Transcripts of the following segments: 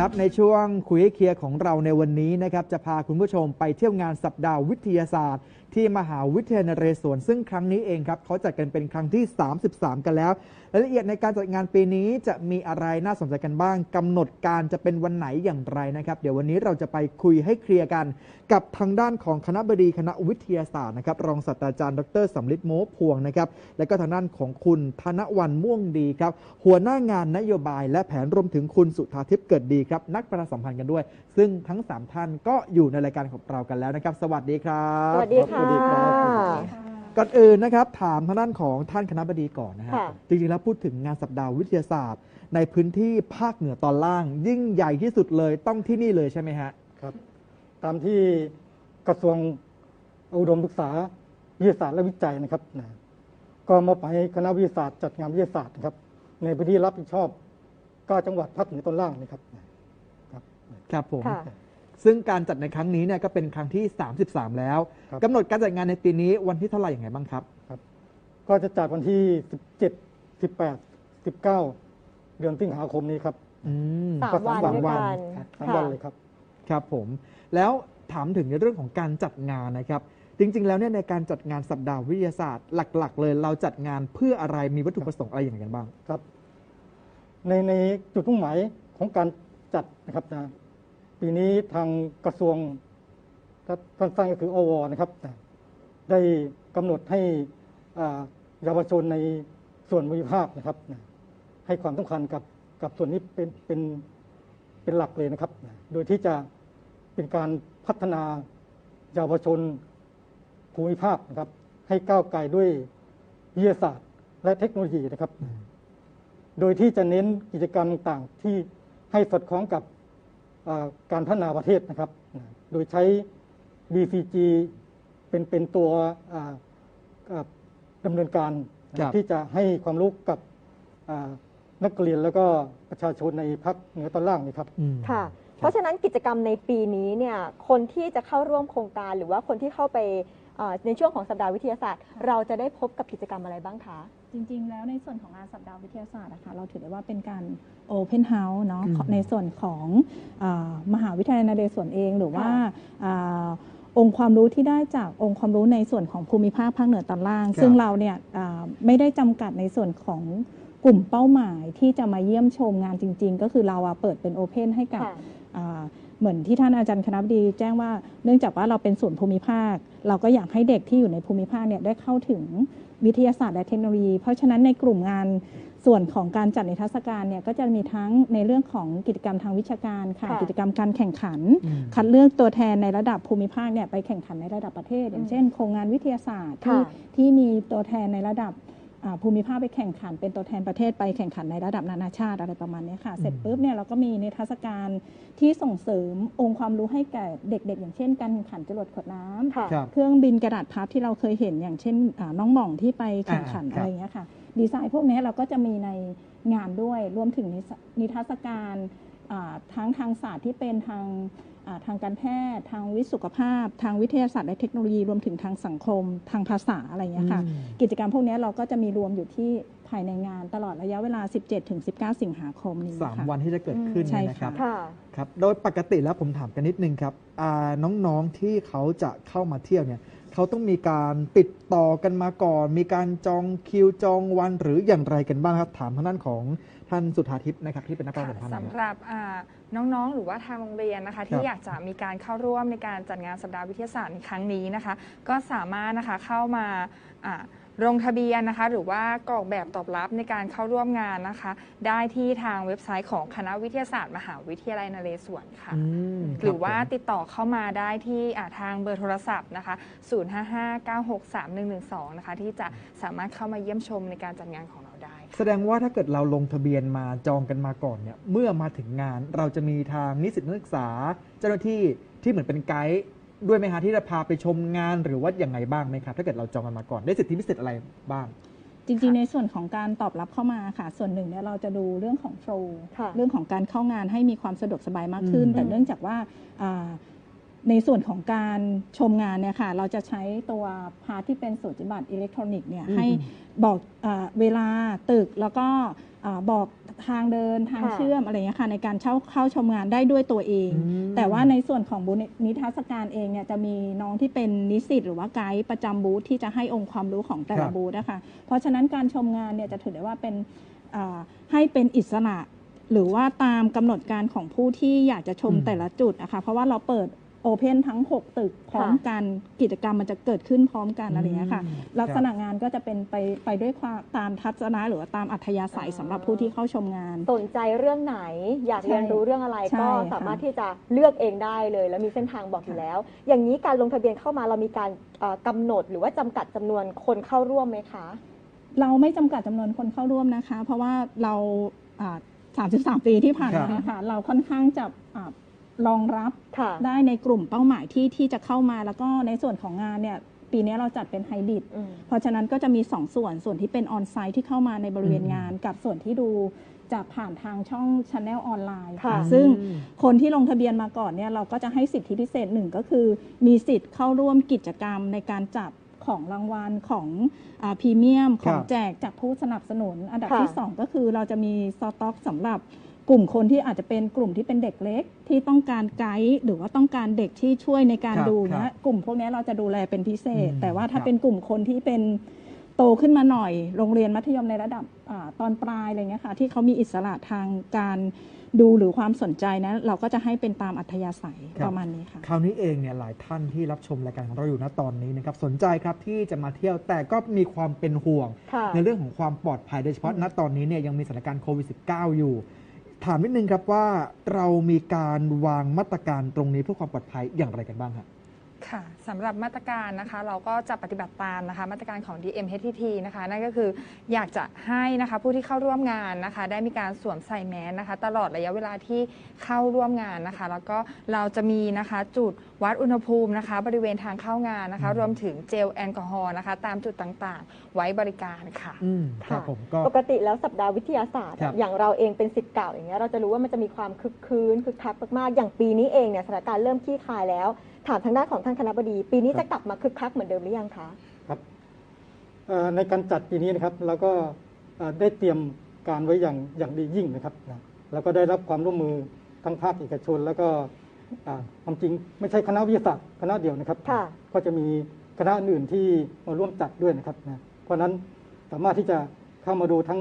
ครับในช่วงคุยเคลียร์ของเราในวันนี้นะครับจะพาคุณผู้ชมไปเที่ยวงานสัปดาห์วิทยาศาสตร์ ที่มหาวิทยาลัยนเรศวรซึ่งครั้งนี้เองครับเขาจัดกันเป็นครั้งที่ 33 กันแล้วรายละเอียดในการจัดงานปีนี้จะมีอะไรน่าสนใจกันบ้างกำหนดการจะเป็นวันไหนอย่างไรนะครับ เดี๋ยววันนี้เราจะไปคุยให้เคลียร์กัน กับทางด้านของคณะบดีคณะวิทยาศาสตร์นะครับรองศาสตราจารย์ดรสำลิดโมพวงนะครับและก็ทางด้านของคุณธนวันม่วงดีครับหัวหน้างานนโยบาย และแผนรวมถึงคุณสุธาทิพย์เกิดดีครับนักประชาสัมพันธ์กันด้วย ซึ่งทั้ง 3 ท่านก็อยู่ในรายการของเรากันแล้วนะครับ สวัสดีครับ สวัสดีค่ะสวัสดีครับ ก่อนอื่นนะครับถามทางด้านของท่านคณะบดีก่อนนะฮะค่ะ จริงๆแล้วพูดถึงงานสัปดาห์วิทยาศาสตร์ ในพื้นที่ภาคเหนือตอนล่าง ยิ่งใหญ่ที่สุดเลยต้องที่นี่เลยใช่ไหมฮะครับ ตามที่กระทรวงอุดมศึกษาวิทยาศาสตร์และวิจัยนะครับนะก็มอบหมายให้คณะวิทยาศาสตร์จัดงานวิทยาศาสตร์นะครับ ในพื้นที่รับผิดชอบ9จังหวัดภาคเหนือตอนล่างนะครับนะครับ ครับผม ค่ะ ซึ่งการจัดในครั้งนี้เนี่ยก็เป็นครั้งที่ 33 แล้วครับ กำหนดการจัดงานในปีนี้วันที่เท่าไหร่อย่างไรบ้างครับ ก็จะจัดวันที่ 17 18 19 เดือนสิงหาคมนี้ครับ อืม สามก็วันสามด้วยวันกันทั้งค่ะวันเลยครับ ครับผมแล้วถามถึงในเรื่องของการจัดงานนะครับ จริง ๆ แล้วเนี่ยในการจัดงานสัปดาห์วิทยาศาสตร์หลัก ๆ เลยเราจัดงานเพื่ออะไรมีวัตถุประสงค์อะไรอย่างไรกันบ้าง ครับ ในในจุดมุ่งหมายของการจัดนะครับนะ ปีนี้ทางกระทรวงสั้นๆก็คืออวนะครับ ได้กำหนดให้เยาวชนในส่วนภูมิภาคนะครับ ให้ความสำคัญกับกับส่วนนี้เป็นเป็นเป็นหลักเลยนะครับ โดยที่จะเป็นการพัฒนาเยาวชนภูมิภาคนะครับ ให้ก้าวไกลด้วยวิทยาศาสตร์และเทคโนโลยีนะครับ โดยที่จะเน้นกิจกรรมต่างๆที่ให้สอดคล้องกับ การพัฒนาประเทศนะครับนะโดยใช้ BCG เป็นเป็นตัวอ่าอ่าดำเนินการครับที่จะให้ความรู้กับอ่านักเรียนแล้วก็ประชาชนในภาคเหนือตอนล่างนี่ครับอืมค่ะ เพราะฉะนั้นกิจกรรมในปีนี้เนี่ยคนที่จะเข้าร่วมโครงการหรือว่าคนที่เข้าไปเอ่อ ในช่วงของสัปดาห์วิทยาศาสตร์ เราจะได้พบกับกิจกรรมอะไรบ้างคะ จริงๆ แล้วในส่วนของงานสัปดาห์วิทยาศาสตร์นะคะเราถือได้ว่าเป็นการ Open House เนาะอืมในส่วนของอามหาวิทยาลัยนเรศวรเองหรือว่าค่ะอาองค์ความรู้ที่ได้จากองค์ความรู้ในส่วนของภูมิภาคภาคเหนือตอนล่างครับซึ่งเราเนี่ยอ่าไม่ได้จำกัดในส่วนของกลุ่มเป้าหมายที่จะมาเยี่ยมชมงานจริง ๆ ก็คือเราอะเปิดเป็นโอเพนให้กับค่ะอ่า เหมือนที่ท่านอาจารย์คณะบดีแจ้งว่าเนื่องจากว่าเราเป็นศูนย์ภูมิภาค เราก็อยากให้เด็กที่อยู่ในภูมิภาคเนี่ยได้เข้าถึงวิทยาศาสตร์และเทคโนโลยี เพราะฉะนั้นในกลุ่มงานส่วนของการจัดนิทรรศการเนี่ยก็จะมีทั้งในเรื่องของกิจกรรมทางวิชาการค่ะค่ะกิจกรรมการแข่งขันอืมคัดเลือกตัวแทนในระดับภูมิภาคเนี่ยไปแข่งขันในระดับประเทศ อย่างเช่น โครงงานวิทยาศาสตร์ที่ค่ะที่มีตัวแทนในระดับอ่า ภูมิภาคไปแข่งขัน เป็นตัวแทนประเทศไปแข่งขันในระดับนานาชาติอะไรประมาณเนี้ยค่ะ เสร็จปุ๊บเนี่ยเราก็มีนิทรรศการที่ส่งเสริมองค์ความรู้ให้แก่เด็ก ๆ อย่างเช่น การแข่งขันจรวดขวดน้ำค่ะครับเครื่องบินกระดาษพับที่เราเคยเห็นอย่างเช่นอ่าน้องหม่องที่ไปแข่งขันอ่าครับอะไรอย่างเงี้ยค่ะ ดีไซน์พวกนี้เราก็จะมีในงานด้วย รวมถึงนิสนิทรรศการอ่าทั้งทางศาสตร์ที่เป็นทางอ่าทางการแพทย์ ทางวิทย์สุขภาพ ทางวิทยาศาสตร์และเทคโนโลยีรวมถึงทางสังคม ทางภาษาอะไรอย่างเงี้ยค่ะอืมกิจกรรมพวกนี้เราก็จะมีรวมอยู่ที่ภายในงานตลอดระยะเวลา 17-19 สิงหาคมนี้สามค่ะวันที่จะเกิดขึ้นใช่เนี่ยนะครับค่ะครับ โดยปกติแล้วผมถามกันนิดนึงครับอ่าน้องๆที่เขาจะเข้ามาเที่ยวเนี่ย เขาต้องมีการติดต่อกันมาก่อน มีการจองคิวจองวันหรืออย่างไรกันบ้างครับ ถามทางด้านของท่านสุธาทิพย์นะครับที่เป็นนักประชาสัมพันธ์นะสำคหรับรับอ่าน้องๆ หรือว่าทางโรงเรียนนะคะคที่รับอยากจะมีการเข้าร่วมในการจัดงานสัปดาห์วิทยาศาสตร์ในครั้งนี้นะคะ ก็สามารถนะคะเข้ามาอ่า ลงทะเบียนนะคะ หรือว่ากรอกแบบตอบรับในการเข้าร่วมงานนะคะ ได้ที่ทางเว็บไซต์ของคณะวิทยาศาสตร์ มหาวิทยาลัยนเรศวรค่ะอืมหรือว่าคบผมติดต่อเข้ามาได้ที่อ่าทางเบอร์โทรศัพท์นะคะ 0559631112 นะคะ ที่จะสามารถเข้ามาเยี่ยมชมในการจัดงานของเราได้ค่ะแสดงว่าถ้าเกิดเราลงทะเบียนมาจองกันมาก่อนเนี่ยเมื่อมาถึงงานเราจะมีทางนิสิตนักศึกษา เจ้าหน้าที่ที่เหมือนเป็นไกด์ ด้วยไหมคะที่จะพาไปชมงานหรือว่าอย่างไงบ้างไหมครับถ้าเกิดเราจองกันมาก่อนได้สิทธิพิเศษอะไรบ้าง จริงๆ ในส่วนของการตอบรับเข้ามาค่ะ ส่วนหนึ่งเนี่ยเราจะดูเรื่องของโฟล์ค่ะ เรื่องของการเข้างานให้มีความสะดวกสบายมากขึ้น อืม แต่เนื่องจากว่าอ่า ในส่วนของการชมงานเนี่ยค่ะ เราจะใช้ตัวพาร์ทที่เป็นสูจิบัตรอิเล็กทรอนิกส์เนี่ยอืมให้บอกเออเวลาตึกแล้วก็เอ่อบอกทางเดินทางค่ะเชื่อมอะไรเงี้ยค่ะในการเข้าเข้าชมงานได้ด้วยตัวเองอืมแต่ว่าในส่วนของบูธนิทรรศการเองเนี่ยจะมีน้องที่เป็นนิสิตหรือว่าไกด์ประจำบูธที่จะให้องค์ความรู้ของแต่ครัละบบูธนะคะเพราะฉะนั้นการชมงานเนี่ยจะถือได้ว่าเป็นอ่าให้เป็นอิสระหรือว่าตามกำหนดการของผู้ที่อยากจะชมอืมแต่ละจุดนะคะเพราะว่าเราเปิด โอเพนทั้ง 6 ตึกพร้อมกันกิจกรรมมันจะเกิดขึ้นพร้อมกันอะไรอย่างเงี้ยค่ะอืมลักษณะงานก็จะเป็นไปไปด้วยความตามทัศนะหรือว่าตามอัธยาศัยอ่าสำหรับผู้ที่เข้าชมงาน สนใจเรื่องไหน อยากใช่เรียนรู้เรื่องอะไรใช่ก็ค่ะสามารถที่จะเลือกเองได้เลย แล้วมีเส้นทางบอกอยู่แล้ว อย่างนี้การลงทะเบียนเข้ามาเรามีการเอ่อกำหนดหรือว่าจำกัดจำนวนคนเข้าร่วมไหมคะ เราไม่จำกัดจำนวนคนเข้าร่วมนะคะ เพราะว่าเราอ่า33 ปีที่ผ่านมาค่ะเราค่อนข้างจะอ่า รองรับค่ะได้ในกลุ่มเป้าหมายที่ที่จะเข้ามาแล้วก็ในส่วนของงานเนี่ยปีนี้เราจัดเป็นไฮบริดอืมเพราะฉะนั้นก็จะมี 2 ส่วน ส่วนที่เป็นออนไซต์ที่เข้ามาในบริเวณงาน กับส่วนที่ดูจากผ่านทางช่องช n แนลออนไลน์ค่ะ ซึ่งอืมคนที่ลงทะเบียนมาก่อนเนี่ยเราก็จะให้สิทธิพิเศษหนึ่งก็คือมีสิทธิ์เข้าร่วมกิจกรรมในการจับของรางวัลของพรีเมียม ของครับแจกจากผู้สนับสนุน อันดับค่ะที่ 2 ก็คือเราจะมีสต็อกสำหรับ กลุ่มคนที่อาจจะเป็นกลุ่มที่เป็นเด็กเล็ก ที่ต้องการไกด์หรือว่าต้องการเด็กที่ช่วยในการครับดูครับเนี่ยกลุ่มพวกนี้เราจะดูแลเป็นพิเศษ อืมแต่ว่าถ้าครับ เป็นกลุ่มคนที่เป็นโตขึ้นมาหน่อย โรงเรียนมัธยมในระดับอาตอนปลายอะไรเงี้ยค่ะที่เขามีอิสระทางการดูหรือความสนใจนะเราก็จะให้เป็นตามอัธยาศัยครับ ประมาณนี้ค่ะ คราวนี้เองเนี่ยหลายท่านที่รับชมรายการของเราอยู่ณตอนนี้นะครับสนใจครับที่จะมาเที่ยวแต่ก็มีความเป็นห่วง ค่ะ ในเรื่องของความปลอดภัยโดยเฉพาะณตอนนี้เนี่ยยังมีสถานการณ์โควิด -19 อยู่ ถามนิดนึงครับว่าเรามีการวางมาตรการตรงนี้เพื่อความปลอดภัยอย่างไรกันบ้างครับ ค่ะสำหรับมาตรการนะคะเราก็จะปฏิบัติตามนะคะมาตรการของ DMHTT นะคะนั่นก็คืออยากจะให้นะคะผู้ที่เข้าร่วมงานนะคะได้มีการสวมใส่แมสนะคะตลอดระยะเวลาที่เข้าร่วมงานนะคะ แล้วก็เราจะมีนะคะจุดวัดอุณหภูมินะคะบริเวณทางเข้างานนะคะอืมรวมถึงเจลแอลกอฮอล์นะคะตามจุดต่างๆ ไว้บริการค่ะ อืมครับค่ะผมก็ ปกติแล้วสัปดาห์วิทยาศาสตร์ ครับ อย่างเราเองเป็นสิทธิ์เก่าอย่างเงี้ยเราจะรู้ว่ามันจะมีความคึกคืนคึกคักมากๆอย่างปีนี้เองเนี่ยสถานการณ์เริ่มคลี่คลายแล้ว ถามทางด้านของท่านคณะบดี ปีนี้ครับจะกลับมาคึกคักเหมือนเดิมหรือยังคะครับเอ่อในการจัดปีนี้นะครับเราก็เอ่อได้เตรียมการไว้อย่างอย่างดียิ่งนะครับนะแล้วก็ได้รับความร่วมมือทั้งภาคเอกชน แล้วก็อ่าความจริงไม่ใช่คณะวิทยาศาสตร์คณะเดียวนะครับค่ะก็จะมีคณะอื่นที่มาร่วมจัดด้วยนะครับนะเพราะฉะนั้นสามารถที่จะเข้ามาดูทั้ง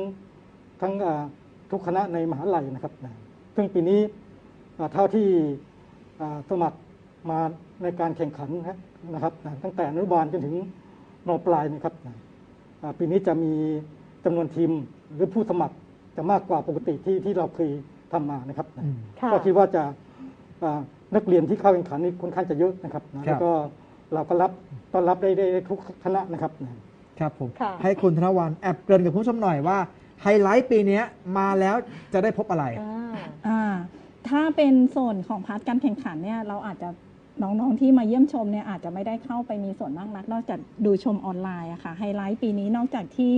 ทั้งอ่าทุกคณะในมหาลัยนะครับนะซึ่งปีนี้อ่าเท่าที่อ่าสมัคร มาในการแข่งขันนะครับนะตั้งแต่อนุบาลจนถึงมปลายนะครับนะอ่าปีนี้จะมีจำนวนทีมหรือผู้สมัครจะมากกว่าปกติที่ที่เราเคยทำมานะครับนะอืมค่ะก็คิดว่าจะอ่านักเรียนที่เข้าแข่งขันนี่ค่อนข้างจะเยอะนะครับนะแล้วก็เราก็รับต้อนรับได้ได้ได้ทุกคณะนะครับนะครับผมค่ะให้คุณธนวันแอบเกรินกับคุณผู้ชมหน่อยว่าไฮไลท์ปีเนี้ยมาแล้วจะได้พบอะไรอ่าอ่าถ้าเป็นส่วนของพาร์ทการแข่งขันเนี่ยเราอาจจะ น้องๆที่มาเยี่ยมชมเนี่ยอาจจะไม่ได้เข้าไปมีส่วนมากนัก นอกจากดูชมออนไลน์อะค่ะไฮไลท์ปีนี้นอกจากที่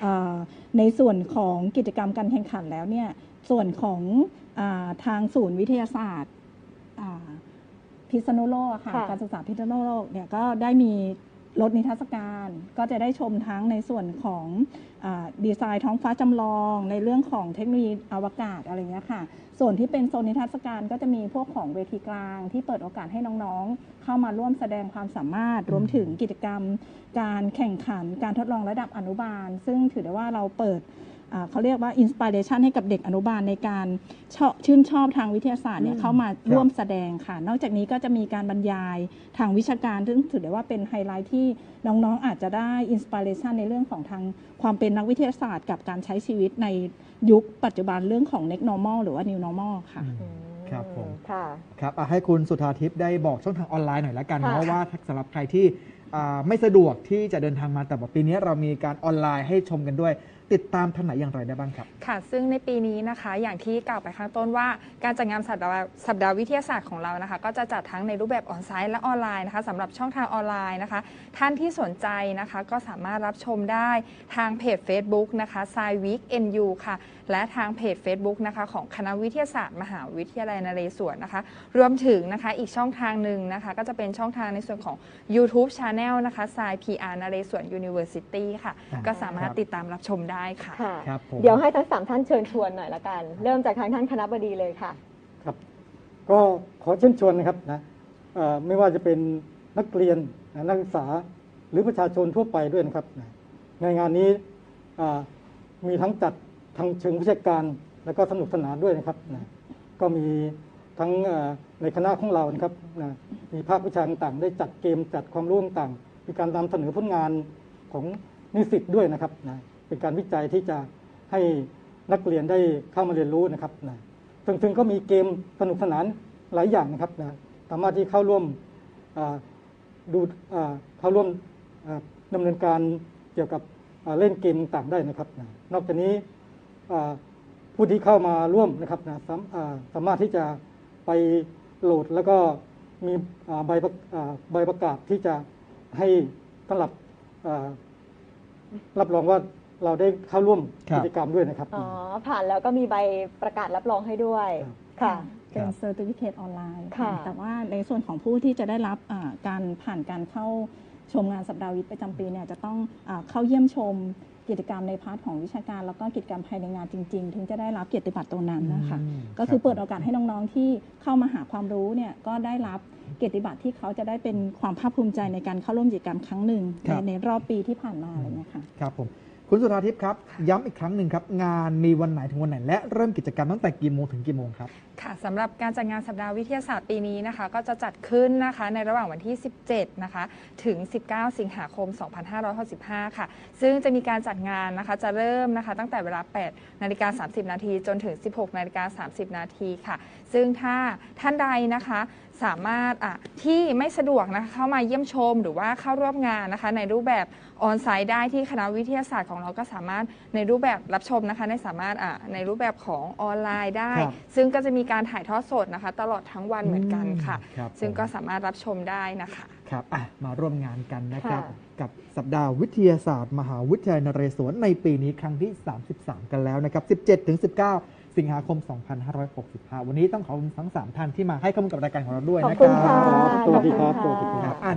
เอ่อในส่วนของกิจกรรมการแข่งขันแล้วเนี่ยส่วนของอาทางศูนย์วิทยาศาสตร์อ่าพิษณุโลกอะค่ะค่ะการศึกษาพิษณุโลกเนี่ยก็ได้มี รถนิทรรศการก็จะได้ชมทั้งในส่วนของอดีไซน์ท้องฟ้าจำลอง ในเรื่องของเทคโนโลยีอวกาศอะไรเงี้ยค่ะ ส่วนที่เป็นโซนนิทรรศการก็จะมีพวกของเวทีกลาง ที่เปิดโอกาสให้น้องๆ เข้ามาร่วมแสดงความสามารถรวมถึงกิจกรรม การแข่งขันการทดลองระดับอนุบาล ซึ่งถือได้ว่าเราเปิด เขาเรียกว่าอินสปิเรชันให้กับเด็กอนุบาลในการชอบชื่นชอบทางวิทยาศาสตร์เนี่ยอืมเข้ามาร่วมแสดงค่ะ นอกจากนี้ก็จะมีการบรรยายทางวิชาการ ซึ่งถือได้ว่าเป็นไฮไลท์ที่น้องๆอาจจะได้อินสปิเรชันในเรื่องของทางความเป็นนักวิทยาศาสตร์ กับการใช้ชีวิตในยุคปัจจุบันเรื่องของ next normal หรือว่า new normal ค่ะอืมครับผมค่ะครับอะให้คุณสุธาทิพย์ได้บอกช่องทางออนไลน์หน่อยละกันค่ะเนาะว่าสำหรับใครที่อ่าไม่สะดวกที่จะเดินทางมาแต่ว่าปีนี้เรามีการออนไลน์ให้ชมกันด้วย ติดตามทางไหนอย่างไรได้บ้างครับ ค่ะ ซึ่งในปีนี้นะคะอย่างที่กล่าวไปข้างต้นว่า การจัดงานสัปดาห์สัปดาห์วิทยาศาสตร์ของเรานะคะ ก็จะจัดทั้งในรูปแบบออนไซต์และออนไลน์นะคะสำหรับช่องทางออนไลน์นะคะ ท่านที่สนใจนะคะก็สามารถรับชมได้ทางเพจ Facebook นะคะ s c i w e e k NU ค่ะ และทางเพจ Facebook นะคะของคณะวิทยาศาสตร์ มหาวิทยาลัยนเรศวรนะคะ รวมถึงนะคะอีกช่องทางหนึ่งนะคะ ก็จะเป็นช่องทางในส่วนของ YouTube Channel นะคะ s c i PR นเรศวร University ค่ะอ่าก็สามารถครับติดตามรับชมได้ค่ะ ค่ะ ครับผม เดี๋ยวให้ทั้งสามท่านเชิญชวนหน่อยละกัน เริ่มจากทางท่านคณะบดีเลยค่ะ ครับก็ขอเชิญชวนนะครับนะเอ่อไม่ว่าจะเป็นนักเรียนนะนักศึกษาหรือประชาชนทั่วไปด้วยนะครับนะในงานนี้อ่ามีทั้งจัดทางเชิงวิชาการแล้วก็สนุกสนานด้วยนะครับนะก็มีทั้งเอ่อในคณะของเรานะครับนะมีภาควิชาต่างๆได้จัดเกมจัดความรู้ต่างๆมีการนำเสนอผลงานของนิสิตด้วยนะครับนะ เป็นการวิจัยที่จะให้นักเรียนได้เข้ามาเรียนรู้นะครับนะซึ่งซึ่งก็มีเกมสนุกสนานหลายอย่างนะครับนะสามารถที่เข้าร่วมดูเข้าร่วมอ่าดำเนินการเกี่ยวกับเล่นเกมต่างได้นะครับนะนอกจากนี้ผู้ที่เข้ามาร่วมนะครับนะสามาสามารถที่จะไปโหลดแล้วก็มีใบประอ่าใบประกาศที่จะให้สำหรับรับรองว่า เราได้เข้าร่วมครับ กิจกรรมด้วยนะครับ อ๋อ ผ่านแล้วก็มีใบประกาศรับรองให้ด้วยครับค่ะ เป็นเซอร์ติฟิเคตออนไลน์ค่ะ แต่ว่าในส่วนของผู้ที่จะได้รับอ่าการผ่านการเข้าชมงานสัปดาห์วิทย์ประจำปีเนี่ยจะต้องอาเข้าเยี่ยมชมกิจกรรมในพาร์ทของวิชาการ แล้วก็กิจกรรมภายในงานจริง ๆ ถึงจะได้รับเกียรติบัตรตรงนั้นนะคะ อืมก็คือครับเปิดโอกาสให้น้องๆที่เข้ามาหาความรู้เนี่ยก็ได้รับเกียรติบัตรที่เขาจะได้เป็นความภาคภูมิใจในการเข้าร่วมกิจกรรมครั้งหนึ่งครัในบในรอบปีที่ผ่านมาอะไรเงี้ยค่ะ ครับผม คุณสุธาทิพย์ครับ ย้ำอีกครั้งหนึ่งครับ งานมีวันไหนถึงวันไหน และเริ่มกิจกรรมตั้งแต่กี่โมงถึงกี่โมงครับ ค่ะสำหรับการจัดงานสัปดาห์วิทยาศาสตร์ปีนี้นะคะ ก็จะจัดขึ้นนะคะในระหว่างวันที่ 17 นะคะ ถึง 19 สิงหาคม 2565 ค่ะ ซึ่งจะมีการจัดงานนะคะ จะเริ่มนะคะ ตั้งแต่เวลา 8 นาฬิกา 30 นาที จนถึง 16 นาฬิกา 30 นาทีค่ะ ซึ่งถ้าท่านใดนะคะสามารถอะที่ไม่สะดวกนะคะเข้ามาเยี่ยมชมหรือว่าเข้าร่วมงานนะคะ ในรูปแบบออนไซต์ได้ที่คณะวิทยาศาสตร์ของเราก็สามารถในรูปแบบรับชมนะคะในสามารถอะในรูปแบบของออนไลน์ได้ครับซึ่งก็จะมีการถ่ายทอดสดนะคะ ตลอดทั้งวันเหมือนกันค่ะอืมครับ ซึ่งก็ผมสามารถรับชมได้นะคะ ครับอะมาร่วมงานกันนะครับ ค่ะ กับสัปดาห์วิทยาศาสตร์ มหาวิทยาลัยนเรศวรในปีนี้ครั้งที่ 33 กันแล้วนะครับ 17ถึง19 สิงหาคม 2565 วันนี้ต้องขอบคุณทั้ง 3 ท่านที่มาให้ข้อมูลกับรายการของเราด้วยขอบนะคคุณรัค่ะบสวัสดีครับ ขอณสวัสดีครับะอะ